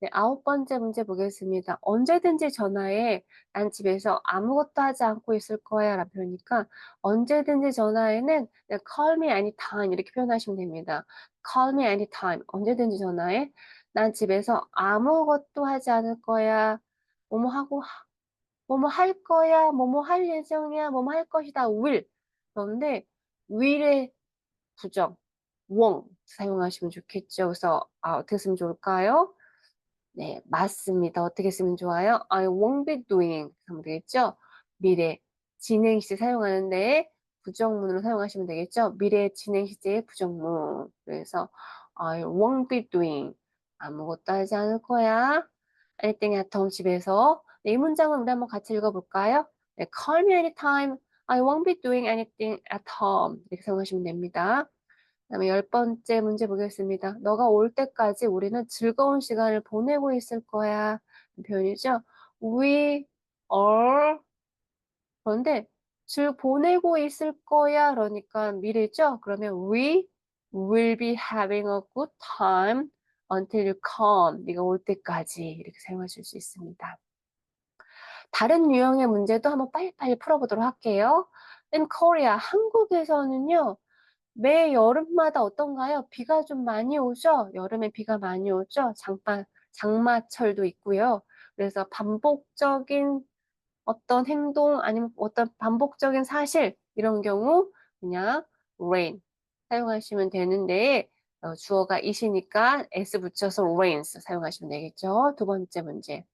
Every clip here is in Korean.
네, 아홉 번째 문제 보겠습니다. 언제든지 전화해. 난 집에서 아무것도 하지 않고 있을 거야. 라고 표현이니까 언제든지 전화해는 네, call me anytime 이렇게 표현하시면 됩니다. call me anytime. 언제든지 전화해. 난 집에서 아무것도 하지 않을 거야. 뭐뭐 하고 뭐뭐 할 거야. 뭐뭐 할 예정이야. 뭐뭐 할 것이다. will. 그런데 will의 부정 won't 사용하시면 좋겠죠. 그래서 아, 어떻게 쓰면 좋을까요? 네, 맞습니다. 어떻게 쓰면 좋아요? I won't be doing 하면 되겠죠? 미래 진행 시제 사용하는데 부정문으로 사용하시면 되겠죠? 미래 진행 시제의 부정문. 그래서 I won't be doing 아무것도 하지 않을 거야. anything at home 집에서 네, 이 문장은 우리 한번 같이 읽어볼까요? 네, call me anytime. I won't be doing anything at home. 이렇게 사용하시면 됩니다. 그다음에 열 번째 문제 보겠습니다. 너가 올 때까지 우리는 즐거운 시간을 보내고 있을 거야. 표현이죠. We are 그런데 즐 보내고 있을 거야. 그러니까 미래죠. 그러면 we will be having a good time until you come. 네가 올 때까지 이렇게 사용하실 수 있습니다. 다른 유형의 문제도 한번 빨리빨리 풀어보도록 할게요. In Korea, 한국에서는요. 매 여름마다 어떤가요? 비가 좀 많이 오죠? 여름에 비가 많이 오죠? 장마, 장마철도 있고요. 그래서 반복적인 어떤 행동 아니면 어떤 반복적인 사실 이런 경우 그냥 rain 사용하시면 되는데 어, 주어가 이시니까 s 붙여서 rains 사용하시면 되겠죠. 두 번째 문제.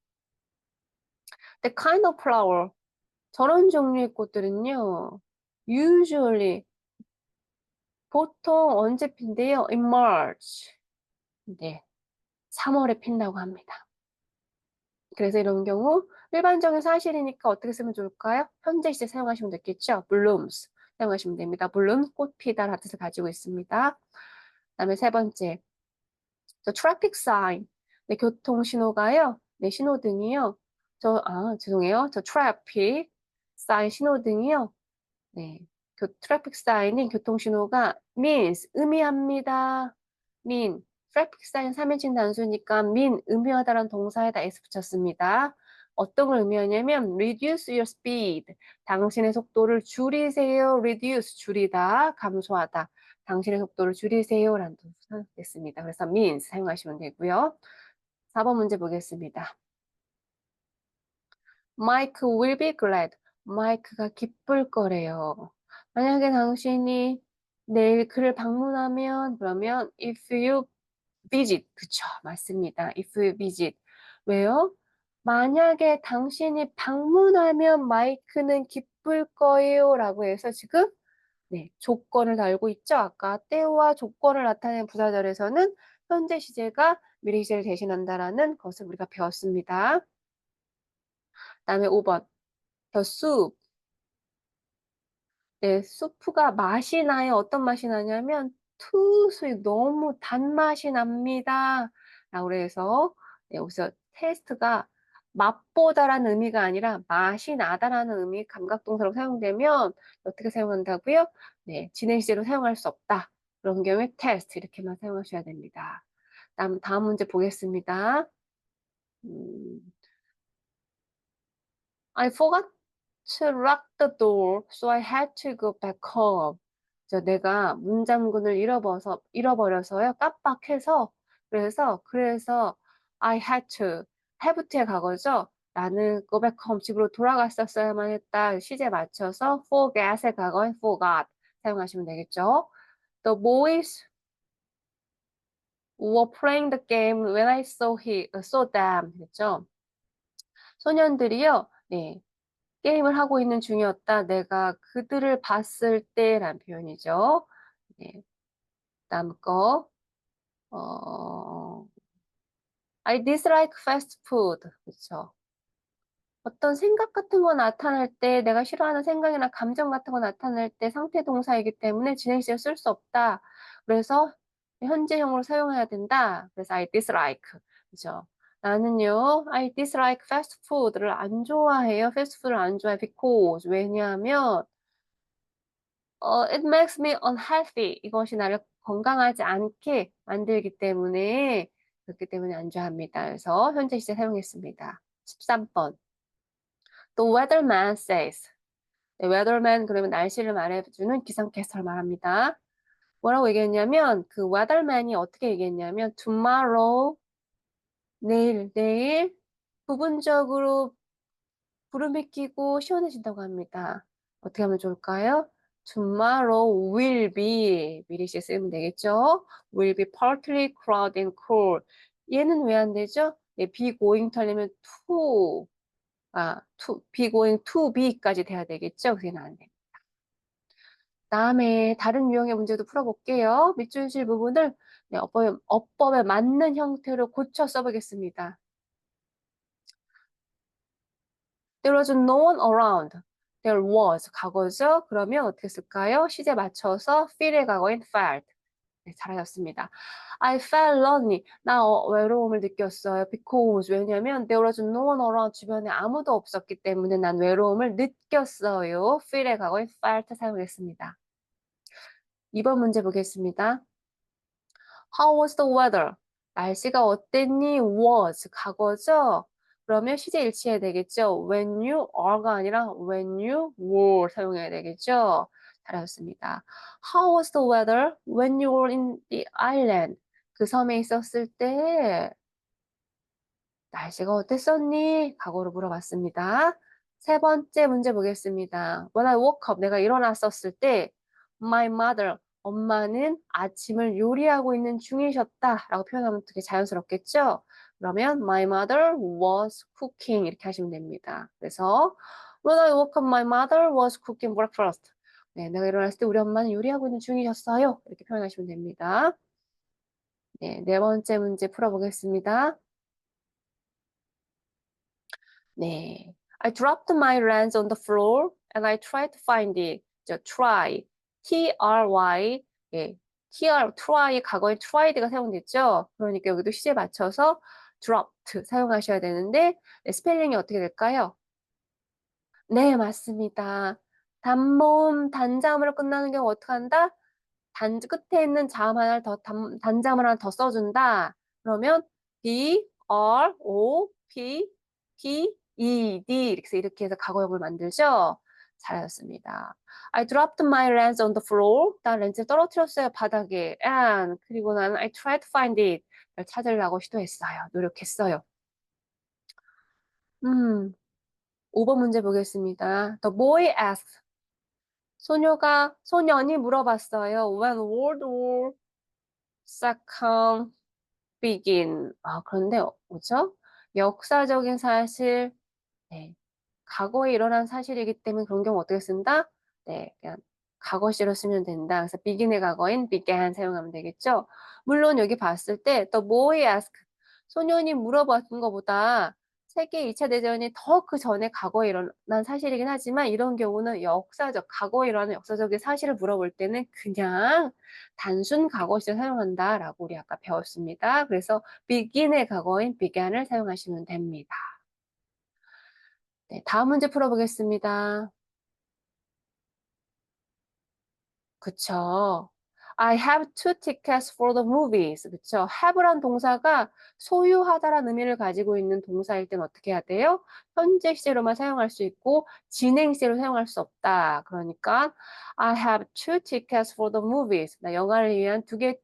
The kind of flower 저런 종류의 꽃들은요. usually 보통 언제 핀대요? In March. 네. 3월에 핀다고 합니다. 그래서 이런 경우 일반적인 사실이니까 어떻게 쓰면 좋을까요? 현재 시제 사용하시면 되겠죠? blooms 사용하시면 됩니다. bloom 꽃 피다 라는 뜻을 가지고 있습니다. 그다음에 세 번째. 저 traffic sign. 네, 교통 신호가요. 네, 신호등이요. 저 아, 죄송해요. 저 traffic sign 신호등이요. 네. 그 트래픽 사인인 교통신호가 means 의미합니다. mean 트래픽 사인 3인칭 단수니까 mean 의미하다라는 동사에다 s 붙였습니다. 어떤 걸 의미하냐면 reduce your speed 당신의 속도를 줄이세요. reduce 줄이다 감소하다 당신의 속도를 줄이세요 라는 뜻이 됐습니다. 그래서 means 사용하시면 되고요. 4번 문제 보겠습니다. Mike will be glad. 마이크가 기쁠 거래요. 만약에 당신이 내일 그를 방문하면 그러면 if you visit 그쵸 맞습니다. if you visit 왜요? 만약에 당신이 방문하면 마이크는 기쁠 거예요 라고 해서 지금 네, 조건을 달고 있죠. 아까 때와 조건을 나타내는 부사절에서는 현재 시제가 미래 시제를 대신한다라는 것을 우리가 배웠습니다. 다음에 5번 the soup 네, 수프가 맛이 나요. 어떤 맛이 나냐면 sweet, 너무 단맛이 납니다. 라고 그래서 네, 여기서 테스트가 맛보다라는 의미가 아니라 맛이 나다라는 의미 감각동사로 사용되면 어떻게 사용한다고요? 네, 진행 시제로 사용할 수 없다. 그런 경우에 테스트 이렇게만 사용하셔야 됩니다. 다음 다음 문제 보겠습니다. 음, I forgot to lock the door, so I had to go back home. 저 내가 문잠군을 잃어버서 잃어버려서요. 깜빡해서 그래서 그래서 I had to have to의 과거죠. 나는 go back home 집으로 돌아갔었어야만 했다. 시제 맞춰서 forget의 과거에 forgot 사용하시면 되겠죠. The boys were playing the game when I saw he saw them. 그랬죠. 소년들이요. 네. 게임을 하고 있는 중이었다. 내가 그들을 봤을 때란 표현이죠. 네. 다음 거. 어, I dislike fast food. 그렇죠. 어떤 생각 같은 거 나타날 때 내가 싫어하는 생각이나 감정 같은 거 나타낼 때 상태 동사이기 때문에 진행시를 쓸수 없다. 그래서 현재형으로 사용해야 된다. 그래서 I dislike. 그죠? 나는요, I dislike fast food를 안 좋아해요. 패스트푸드를 안 좋아해. because 왜냐하면 어, it makes me unhealthy. 이것이 나를 건강하지 않게 만들기 때문에 그렇기 때문에 안 좋아합니다. 그래서 현재 시제 사용했습니다. 13번. The weatherman says. 네, weatherman 그러면 날씨를 말해주는 기상캐스터를 말합니다. 뭐라고 얘기했냐면 그 weatherman이 어떻게 얘기했냐면 tomorrow 내일 내일 부분적으로 구름이 끼고 시원해진다고 합니다. 어떻게 하면 좋을까요? Tomorrow will be 미리시 쓰면 되겠죠? Will be partly cloudy and cool. 얘는 왜 안 되죠? 예, be going 하려면 to 아, to, be going to be까지 돼야 되겠죠? 그게 안 됩니다. 다음에 다른 유형의 문제도 풀어볼게요. 밑줄 실 부분을 네, 어법에, 어법에 맞는 형태로 고쳐 써보겠습니다. There was no one around. There was 과거죠. 그러면 어떻게 쓸까요? 시제 맞춰서 feel의 과거인 felt. 네, 잘하셨습니다. I felt lonely. 나 어, 외로움을 느꼈어요. Because 왜냐면 there was no one around. 주변에 아무도 없었기 때문에 난 외로움을 느꼈어요. feel의 과거인 felt 사용했습니다. 2번 문제 보겠습니다. How was the weather? 날씨가 어땠니? was 과거죠. 그러면 시제 일치해야 되겠죠. When you are가 아니라 when you were 사용해야 되겠죠. 잘하셨습니다. How was the weather when you were in the island? 그 섬에 있었을 때 날씨가 어땠었니? 과거로 물어봤습니다. 세 번째 문제 보겠습니다. When I woke up, 내가 일어났었을 때 My mother, 엄마는 아침을 요리하고 있는 중이셨다 라고 표현하면 되게 자연스럽겠죠? 그러면 my mother was cooking 이렇게 하시면 됩니다. 그래서 when I woke up, my mother was cooking breakfast. 네, 내가 일어났을 때 우리 엄마는 요리하고 있는 중이셨어요. 이렇게 표현하시면 됩니다. 네, 네 번째 문제 풀어보겠습니다. 네, I dropped my lens on the floor and I tried to find it. 저 try, T-R-Y, 예, tr, try 과거에 tried가 사용됐죠. 그러니까 여기도 시제 맞춰서 dropped 사용하셔야 되는데 네, 스펠링이 어떻게 될까요? 네, 맞습니다. 단모음 단자음으로 끝나는 경우 어떻게 한다? 단 끝에 있는 자음 하나를 더 단, 단자음을 하나 더 써준다. 그러면 B, R, O, P, P, E, D 이렇게 이렇게 해서 과거형을 만들죠. 잘하셨습니다. I dropped my lens on the floor. 나 렌즈를 떨어뜨렸어요 바닥에. And 그리고 나는 I tried to find it. 찾으려고 시도했어요. 노력했어요. 음, 5번 문제 보겠습니다. The boy asked. 소녀가 소년이 물어봤어요. When World War II begin. 아 그런데 뭐죠? 역사적인 사실, 네, 과거에 일어난 사실이기 때문에 그런 경우 어떻게 쓴다? 네, 그냥 과거 시로 쓰면 된다. 그래서 begin의 과거인 began 사용하면 되겠죠. 물론 여기 봤을 때 the boy asked 소년이 물어봤던 것보다 세계 2차 대전이 더 그 전에 과거에 일어난 사실이긴 하지만 이런 경우는 역사적, 과거에 일어나는 역사적인 사실을 물어볼 때는 그냥 단순 과거 시를 사용한다라고 우리 아까 배웠습니다. 그래서 begin의 과거인 began을 사용하시면 됩니다. 네, 다음 문제 풀어보겠습니다. 그쵸. I have two tickets for the movies. 그쵸. have란 동사가 소유하다라는 의미를 가지고 있는 동사일 땐 어떻게 해야 돼요? 현재 시제로만 사용할 수 있고 진행 시제로 사용할 수 없다. 그러니까 I have two tickets for the movies. 나 영화를 위한 두 개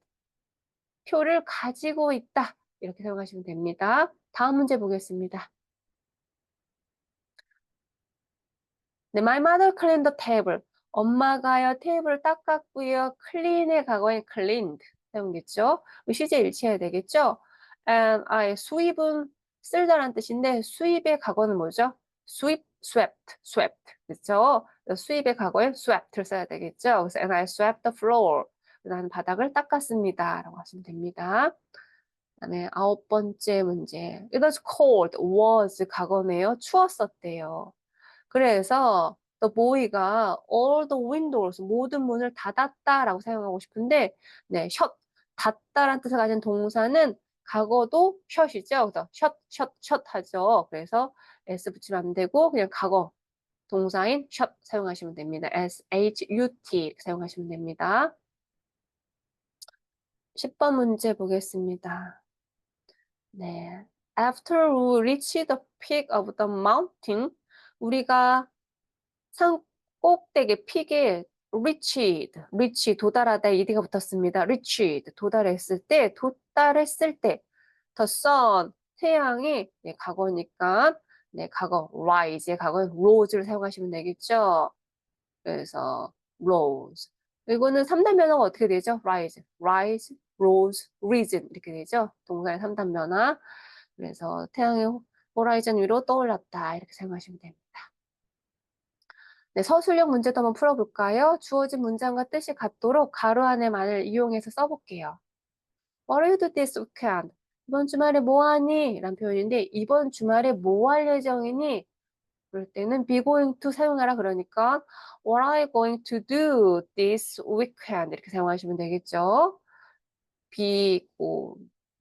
표를 가지고 있다. 이렇게 사용하시면 됩니다. 다음 문제 보겠습니다. 네, my mother cleaned the table. 엄마가요 테이블을 닦았고요. 클린의 과거엔 cleaned 사용됐죠. 시제 일치해야 되겠죠. And I 수입은 쓸다란 뜻인데 수입의 과거는 뭐죠? sweep, swept, swept 그렇죠. 수입의 과거에 swept 써야 되겠죠. 그래서 and I swept the floor. 나는 바닥을 닦았습니다. 라고 하시면 됩니다. 그다음에 아홉 번째 문제. It was cold, was 과거네요. 추웠었대요. 그래서 the boy가 all the windows 모든 문을 닫았다라고 사용하고 싶은데 네, shut 닫다라는 뜻을 가진 동사는 과거도 shut이죠. 그래서 shut, shut, shut 하죠. 그래서 s 붙이면 안 되고 그냥 과거 동사인 shut 사용하시면 됩니다. s h u t 사용하시면 됩니다. 10번 문제 보겠습니다. 네. After we reach the peak of the mountain 우리가 산 꼭대기 peak에 reached, reach 도달하다에 ed가 붙었습니다. reached 도달했을 때, 도달했을 때 the sun 태양이 네, 과거니까 네, 과거 rise의 과거는 rose를 사용하시면 되겠죠. 그래서 rose. 이거는 3단 변화가 어떻게 되죠? rise, rise, rose, risen 이렇게 되죠. 동사의 3단 변화. 그래서 태양의 호라이즌 위로 떠올랐다 이렇게 생각하시면 됩니다. 네, 서술형 문제도 한번 풀어볼까요? 주어진 문장과 뜻이 같도록 가로 안의 말을 이용해서 써볼게요. What are you do this weekend? 이번 주말에 뭐 하니? 라는 표현인데 이번 주말에 뭐 할 예정이니? 그럴 때는 be going to 사용하라 그러니까 What are you going to do this weekend? 이렇게 사용하시면 되겠죠. be go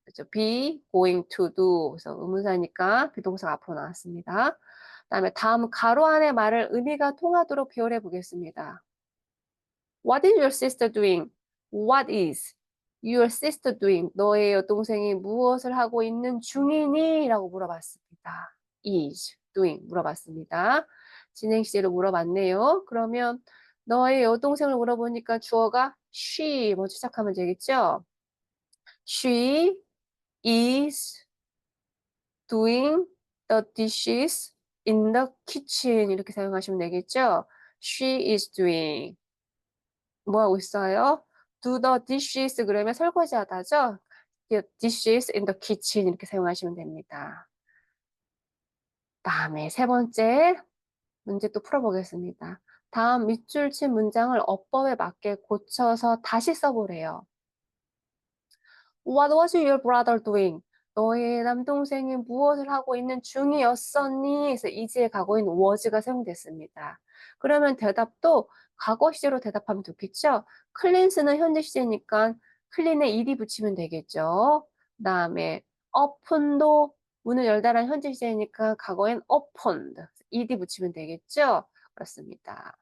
그렇죠. be going to do 그래서 의문사니까 비동사가 앞으로 나왔습니다. 그다음에 다음 가로 안의 말을 의미가 통하도록 비율해 보겠습니다. What is your sister doing? What is your sister doing? 너의 여동생이 무엇을 하고 있는 중이니? 라고 물어봤습니다. is doing 물어봤습니다. 진행 시제로 물어봤네요. 그러면 너의 여동생을 물어보니까 주어가 she 먼저 시작하면 되겠죠? She is doing the dishes in the kitchen 이렇게 사용하시면 되겠죠? She is doing 뭐 하고 있어요? Do the dishes 그러면 설거지 하다죠? The dishes in the kitchen 이렇게 사용하시면 됩니다. 다음에 세 번째 문제 또 풀어보겠습니다. 다음 밑줄 친 문장을 어법에 맞게 고쳐서 다시 써보래요. What was your brother doing? 너의 남동생이 무엇을 하고 있는 중이었었니? 그래서 이지에 가고 있는 was가 사용됐습니다. 그러면 대답도 과거 시제로 대답하면 좋겠죠? 클린스는 현재 시제니까 클린에 ed이 붙이면 되겠죠. 그 다음에 open도 문을 열다란 현재 시제니까 과거엔 opened, ed 붙이면 되겠죠? 그렇습니다.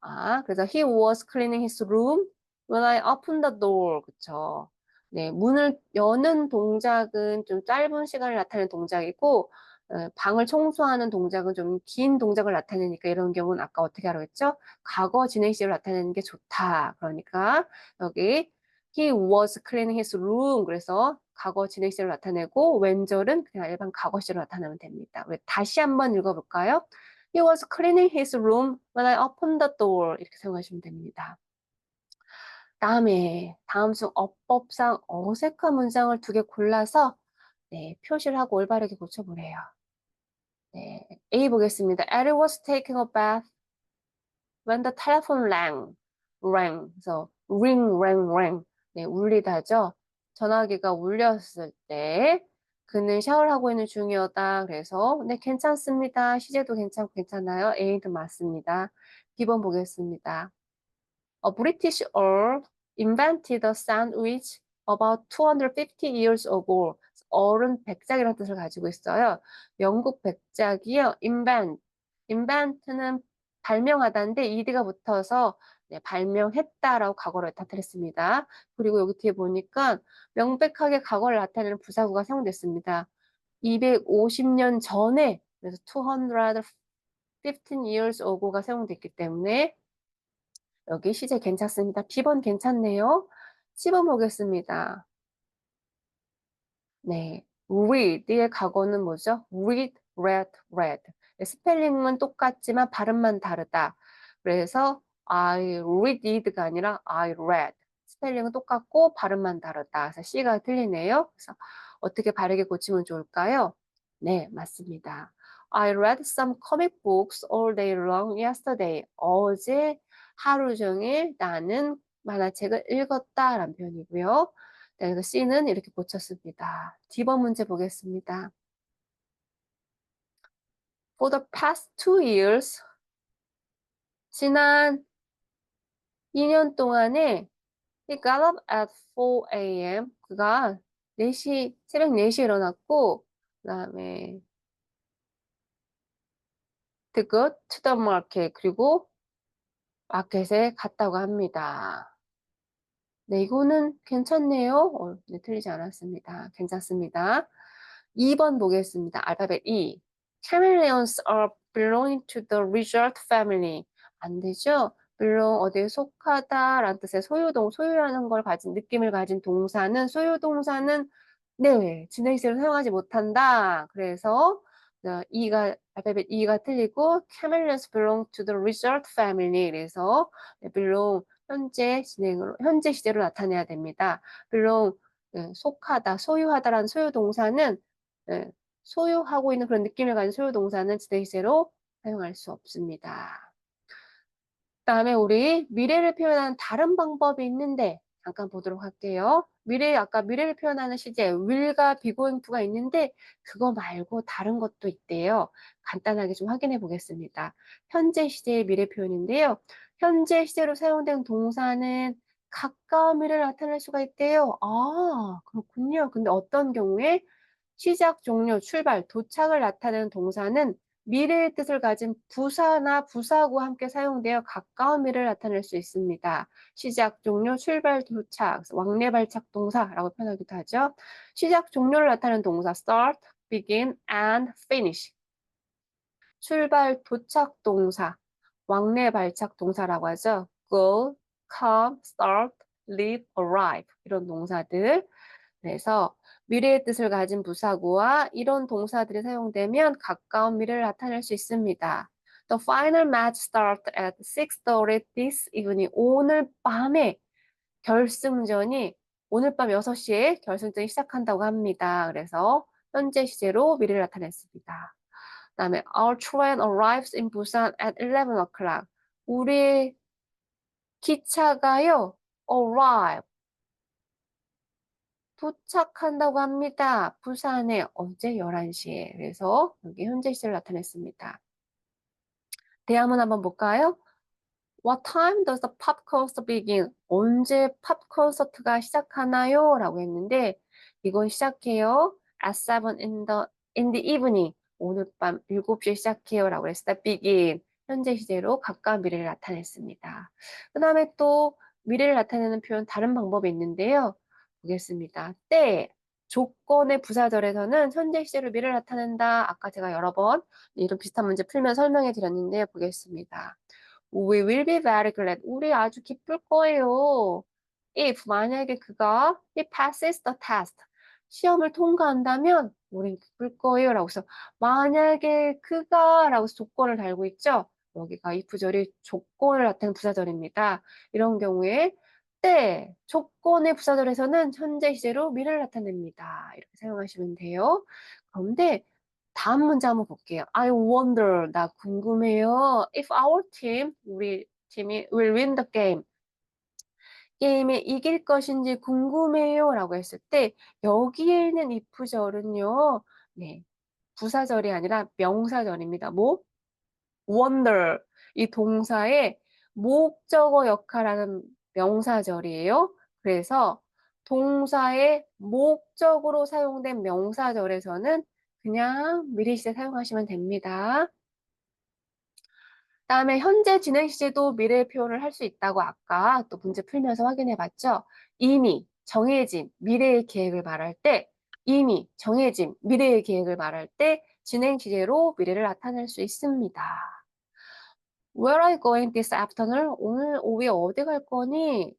아, 그래서 he was cleaning his room when I opened the door. 그쵸? 네, 문을 여는 동작은 좀 짧은 시간을 나타내는 동작이고 어, 방을 청소하는 동작은 좀 긴 동작을 나타내니까 이런 경우는 아까 어떻게 하라고 했죠? 과거 진행 시제로 나타내는 게 좋다. 그러니까 여기 he was cleaning his room 그래서 과거 진행 시제로 나타내고 왼절은 그냥 일반 과거 시제로 나타내면 됩니다. 왜 다시 한번 읽어볼까요? He was cleaning his room when I opened the door 이렇게 사용하시면 됩니다. 다음에 다음 중 어법상 어색한 문장을 두 개 골라서 네, 표시를 하고 올바르게 고쳐보래요. 네, A 보겠습니다. Ellie was taking a bath when the telephone rang. rang. 그래서 ring, rang, rang. 네, 울리다죠. 전화기가 울렸을 때 그는 샤워를 하고 있는 중이었다. 그래서 네, 괜찮습니다. 시제도 괜찮고 괜찮아요. A도 맞습니다. B번 보겠습니다. A British Earl invented a sandwich about 250 years ago. 어른 백작이라는 뜻을 가지고 있어요. 영국 백작이요. invent. invent는 발명하다인데 ed가 붙어서 네, 발명했다라고 과거를 나타냈습니다. 그리고 여기 뒤에 보니까 명백하게 과거를 나타내는 부사구가 사용됐습니다. 250년 전에 그래서 215 years ago가 사용됐기 때문에 여기 시제 괜찮습니다. B번 괜찮네요. 10번 보겠습니다. 네, read의 과거는 뭐죠? read, read, read. 네, 스펠링은 똑같지만 발음만 다르다. 그래서 I read가 아니라 I read. 스펠링은 똑같고 발음만 다르다. 그래서 C가 틀리네요. 그래서 어떻게 바르게 고치면 좋을까요? 네, 맞습니다. I read some comic books all day long yesterday. 어제 하루 종일 나는 만화책을 읽었다라는 표현이고요. 네, 그래서 C는 이렇게 고쳤습니다. D번 문제 보겠습니다. For the past two years, 지난 2년 동안에 he got up at 4 a.m. 그가 4시, 새벽 4시에 일어났고 그 다음에 to go to the market 그리고 마켓에 갔다고 합니다. 네, 이거는 괜찮네요. 어, 네, 틀리지 않았습니다. 괜찮습니다. 2번 보겠습니다. 알파벳 E. Chameleons are belonging to the lizard family. 안 되죠? belong 어디에 속하다 라는 뜻의 소유동, 소유하는 걸 가진 느낌을 가진 동사는 소유동사는 네, 진행시를 사용하지 못한다. 그래서 어, E가 알파벳 E가 틀리고 Chameleons belong to the lizard family. 그래서 네, belong 현재 진행으로 현재 시제로 나타내야 됩니다. belong 네, 속하다, 소유하다라는 소유 동사는 네, 소유하고 있는 그런 느낌을 가진 소유 동사는 진행시제로 사용할 수 없습니다. 그다음에 우리 미래를 표현하는 다른 방법이 있는데 잠깐 보도록 할게요. 미래 아까 미래를 표현하는 시제 will과 be going to가 있는데 그거 말고 다른 것도 있대요. 간단하게 좀 확인해 보겠습니다. 현재 시제의 미래 표현인데요. 현재 시제로 사용된 동사는 가까운 미래를 나타낼 수가 있대요. 아, 그렇군요. 근데 어떤 경우에 시작, 종료, 출발, 도착을 나타내는 동사는 미래의 뜻을 가진 부사나 부사구와 함께 사용되어 가까운 미래를 나타낼 수 있습니다. 시작, 종료, 출발, 도착, 왕래 발착 동사라고 표현하기도 하죠. 시작, 종료를 나타내는 동사 start, begin, and finish. 출발, 도착 동사, 왕래 발착 동사라고 하죠. go, come, start, leave, arrive 이런 동사들. 그래서 미래의 뜻을 가진 부사구와 이런 동사들이 사용되면 가까운 미래를 나타낼 수 있습니다. The final match starts at 6.30 this evening. 오늘 밤에 결승전이 오늘 밤 6시에 결승전이 시작한다고 합니다. 그래서 현재 시제로 미래를 나타냈습니다. 그다음에 Our train arrives in Busan at 11 o'clock. 우리 기차가요. arrive. 도착한다고 합니다. 부산에 어제 11시에. 그래서 여기 현재 시제를 나타냈습니다. 대화문 한번 볼까요? What time does the pop concert begin? 언제 팝 콘서트가 시작하나요? 라고 했는데 이건 시작해요. At 7 in the, in the evening. 오늘 밤 7시에 시작해요. 라고 했을 때 begin. 현재 시제로 가까운 미래를 나타냈습니다. 그 다음에 또 미래를 나타내는 표현 다른 방법이 있는데요. 보겠습니다. 때, 조건의 부사절에서는 현재 시제로 미래를 나타낸다. 아까 제가 여러 번 이런 비슷한 문제 풀면 설명해 드렸는데 보겠습니다. We will be very glad. 우리 아주 기쁠 거예요. If 만약에 그가 he passes the test. 시험을 통과한다면 우린 기쁠 거예요. 라고 해서 만약에 그가 라고 해서 조건을 달고 있죠. 여기가 if절이 조건을 나타내는 부사절입니다. 이런 경우에 때, 조건의 부사절에서는 현재 시제로 미래를 나타냅니다. 이렇게 사용하시면 돼요. 그런데 다음 문제 한번 볼게요. I wonder, 나 궁금해요. If our team, 우리 팀이 will win the game. 게임에 이길 것인지 궁금해요. 라고 했을 때 여기에 있는 if절은요. 네, 부사절이 아니라 명사절입니다. 뭐? wonder. 이 동사의 목적어 역할하는 명사절이에요. 그래서 동사의 목적으로 사용된 명사절에서는 그냥 미리 시제 사용하시면 됩니다. 다음에 현재 진행 시제도 미래 표현을 할 수 있다고 아까 또 문제 풀면서 확인해 봤죠. 이미 정해진 미래의 계획을 말할 때 이미 정해진 미래의 계획을 말할 때 진행 시제로 미래를 나타낼 수 있습니다. Where are you going this afternoon? 오늘 오후에 어디 갈 거니?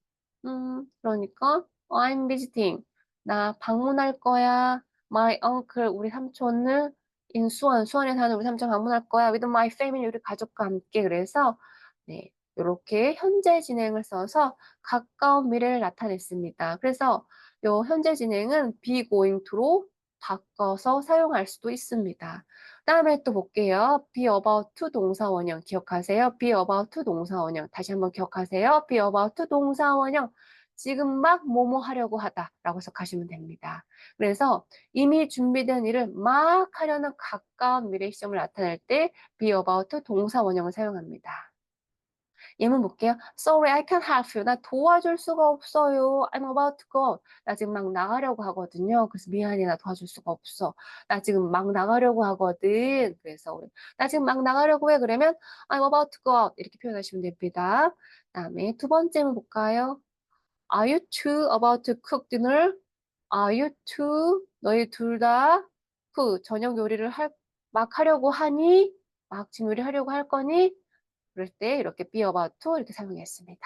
음, 그러니까 I'm visiting. 나 방문할 거야. My uncle, 우리 삼촌은 in 수원, 수원에 사는 우리 삼촌 방문할 거야. With my family, 우리 가족과 함께. 그래서 네, 이렇게 현재 진행을 써서 가까운 미래를 나타냈습니다. 그래서 요 현재 진행은 be going to로 바꿔서 사용할 수도 있습니다. 다음에 또 볼게요. be about to 동사 원형 기억하세요. be about to 동사 원형 다시 한번 기억하세요. be about to 동사 원형 지금 막 뭐뭐 하려고 하다 라고 해석하시면 됩니다. 그래서 이미 준비된 일을 막 하려는 가까운 미래 시점을 나타낼 때 be about to 동사 원형을 사용합니다. 예문 볼게요. Sorry, I can't help you. 나 도와줄 수가 없어요. I'm about to go. 나 지금 막 나가려고 하거든요. 그래서 미안해, 나 도와줄 수가 없어. 나 지금 막 나가려고 하거든. 그래서 우리 나 지금 막 나가려고 해. 그러면 I'm about to go. 이렇게 표현하시면 됩니다. 다음에 두 번째 문 볼까요? Are you two about to cook dinner? Are you two? 너희 둘다그 저녁 요리를 할 막 하려고 하니? 막 지금 요리하려고 할 거니? 그럴 때 이렇게 be about to 이렇게 사용했습니다.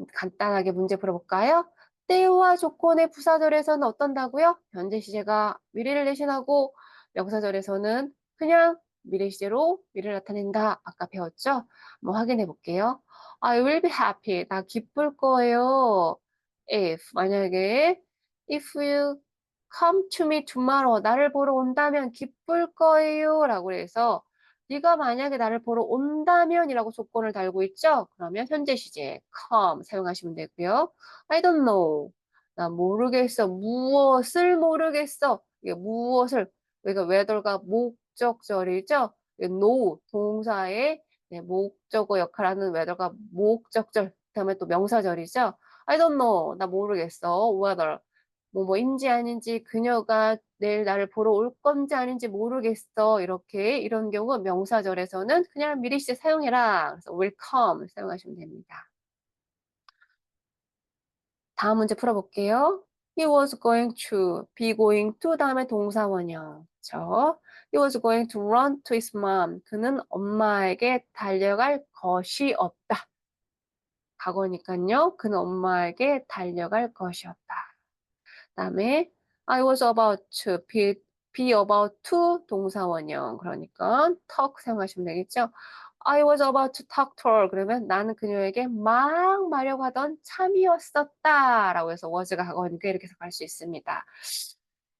음 간단하게 문제 풀어볼까요? 때와 조건의 부사절에서는 어떤다고요? 현재 시제가 미래를 대신하고 명사절에서는 그냥 미래 시제로 미래를 나타낸다. 아까 배웠죠? 한번 확인해 볼게요. I will be happy. 나 기쁠 거예요. if 만약에 if you come to me tomorrow 나를 보러 온다면 기쁠 거예요 라고 해서 네가 만약에 나를 보러 온다면이라고 조건을 달고 있죠? 그러면 현재 시제 come 사용하시면 되고요. I don't know. 나 모르겠어. 무엇을 모르겠어. 이게 무엇을 그러니까 whether가 목적절이죠? know 동사의 네, 목적어 역할하는 whether가 목적절 그다음에 또 명사절이죠. I don't know. 나 모르겠어. whether 뭐뭐인지 아닌지 그녀가 내일 나를 보러 올 건지 아닌지 모르겠어. 이렇게 이런 경우 명사절에서는 그냥 미리 시제 사용해라. 그래서 will come 사용하시면 됩니다. 다음 문제 풀어볼게요. He was going to, be going to 다음에 동사 원형. 그쵸? He was going to run to his mom. 그는 엄마에게 달려갈 것이 없다. 과거니까요. 그는 엄마에게 달려갈 것이 없다. 그다음에 I was about to be, be about to 동사 원형. 그러니까 talk 사용하시면 되겠죠. I was about to talk to her. 그러면 나는 그녀에게 막 말하려고 하던 참이었었다. 라고 해서 was가 과거니까 이렇게 해석할 수 있습니다.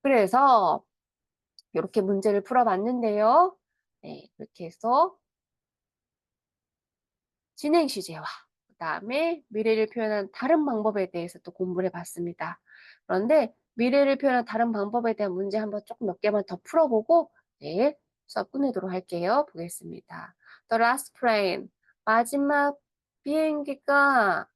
그래서 이렇게 문제를 풀어봤는데요. 네, 이렇게 해서 진행 시제와 그 다음에 미래를 표현한 다른 방법에 대해서 또 공부를 해봤습니다. 그런데 미래를 표현한 다른 방법에 대한 문제 한번 조금 몇 개만 더 풀어보고 네, 수업 끝내도록 할게요. 보겠습니다. The last plane. 마지막 비행기가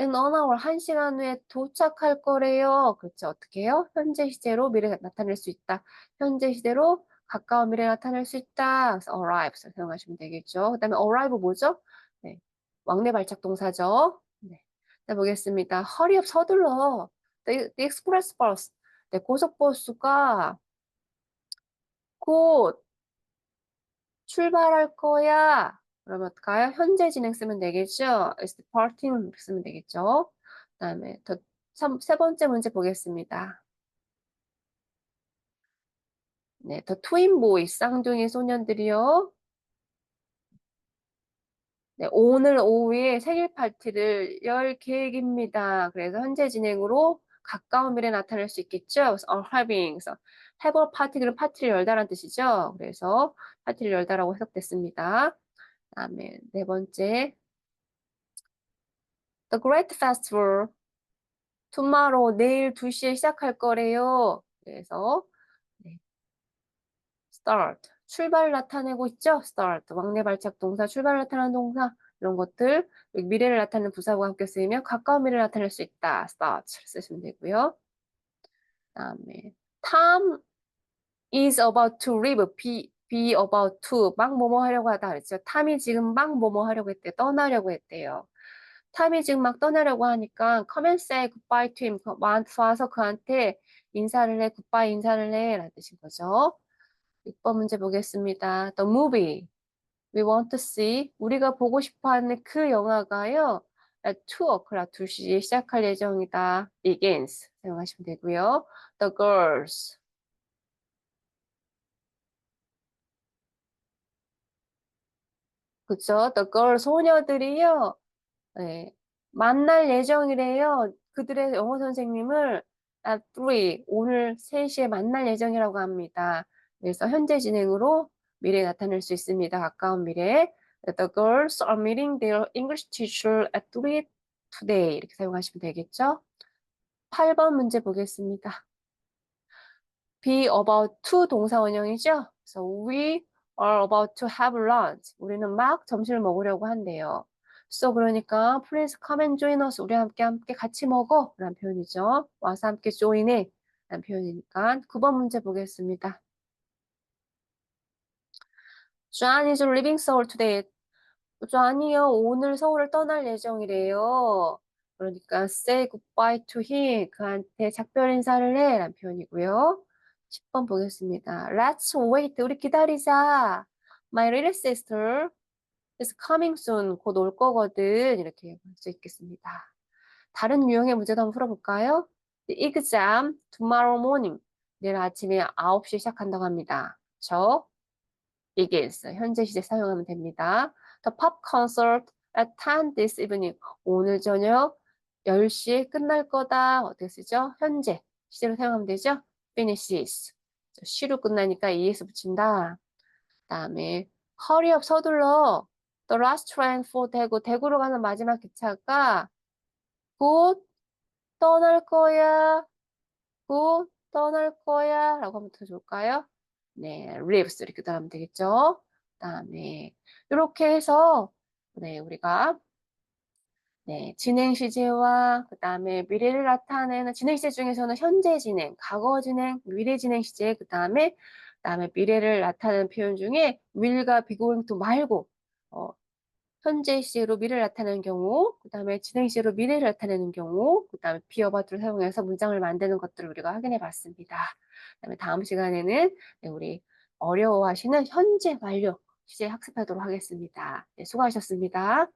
in one hour, 한 시간 후에 도착할 거래요. 그렇죠. 어떻게 해요? 현재 시제로 미래가 나타낼 수 있다. 현재 시제로 가까운 미래 나타낼 수 있다. 그래서 arrive 사용하시면 되겠죠. 그 다음에 arrive 뭐죠? 네. 왕래 발작 동사죠. 네. 자, 보겠습니다. up, 서둘러. The, the express bus. 네, 고속버스가 곧 출발할 거야. 그러면 어떡해요? 현재 진행 쓰면 되겠죠? is departing 쓰면 되겠죠? 그 다음에 더세 번째 문제 보겠습니다. 네, 더 트윈 보이 쌍둥이 소년들이요. 네, 오늘 오후에 생일 파티를 열 계획입니다. 그래서 현재 진행으로 가까운 미래에 나타날 수 있겠죠. 그래서 are having, 그래서 have a party, 그럼 파티를 열다라는 뜻이죠. 그래서 파티를 열다라고 해석됐습니다. 다음에 네 번째, the great festival tomorrow 내일 2시에 시작할 거래요. 그래서 네. start 출발을 나타내고 있죠. start 왕래 발작 동사 출발을 나타내는 동사 이런 것들 미래를 나타내는 부사와 함께 쓰이면 가까운 미래를 나타낼 수 있다. start 쓰시면 되고요. 다음에 Tom is about to leave. be, be about to 막 뭐뭐 하려고 하다 그랬죠. 탐이 지금 막 뭐뭐 하려고 했대요. 떠나려고 했대요. 탐이 지금 막 떠나려고 하니까 come and say goodbye to him. 와서 그한테 인사를 해, goodbye 인사를 해 라는 뜻인 거죠. 6번 문제 보겠습니다. The movie we want to see 우리가 보고 싶어하는 그 영화가요. at 2 o'clock 2시에 시작할 예정이다. begins 사용하시면 되고요. The girls 그쵸? The girl 소녀들이요. 네, 만날 예정이래요. 그들의 영어 선생님을 at 3 오늘 3시에 만날 예정이라고 합니다. 그래서 현재 진행으로 미래에 나타낼 수 있습니다. 가까운 미래. The girls are meeting their English teacher at 3 today. 이렇게 사용하시면 되겠죠? 8번 문제 보겠습니다. be about to 동사 원형이죠? 그래서 we are about to have lunch. 우리는 막 점심을 먹으려고 한대요. So 그러니까 please come and join us. 우리 함께 함께 같이 먹어. 라는 표현이죠. 와서 함께 join해. 라는 표현이니까 9번 문제 보겠습니다. John is leaving Seoul today. John이요 오늘 서울을 떠날 예정이래요. 그러니까 say goodbye to him. 그한테 작별 인사를 해. 라는 표현이고요. 10번 보겠습니다. Let's wait. 우리 기다리자. My little sister is coming soon. 곧 올 거거든. 이렇게 볼 수 있겠습니다. 다른 유형의 문제도 한번 풀어볼까요? The exam tomorrow morning. 내일 아침에 9시에 시작한다고 합니다. 저 begins. 현재 시제 사용하면 됩니다. The pop concert at 10 this evening. 오늘 저녁 10시에 끝날 거다. 어떻게 쓰죠? 현재 시제로 사용하면 되죠? finishes. 시로 끝나니까 es 붙인다. 다음에 hurry up 서둘러. The last train for 대구. 대구로 가는 마지막 기차가 곧 떠날 거야. 곧 떠날 거야. 라고 하면 더 좋을까요? 네, lives 이렇게 따라하면 되겠죠. 그다음에 이렇게 해서 네, 우리가 네, 진행 시제와 그다음에 미래를 나타내는 진행 시제 중에서는 현재 진행, 과거 진행, 미래 진행 시제, 그다음에 그다음에 미래를 나타내는 표현 중에 will과 be going to 말고 어, 현재 시제로 미래를 나타내는 경우, 그 다음에 진행 시제로 미래를 나타내는 경우, 그 다음에 be about를 사용해서 문장을 만드는 것들을 우리가 확인해 봤습니다. 그 다음에 다음 시간에는 네, 우리 어려워하시는 현재 완료 시제 학습하도록 하겠습니다. 네, 수고하셨습니다.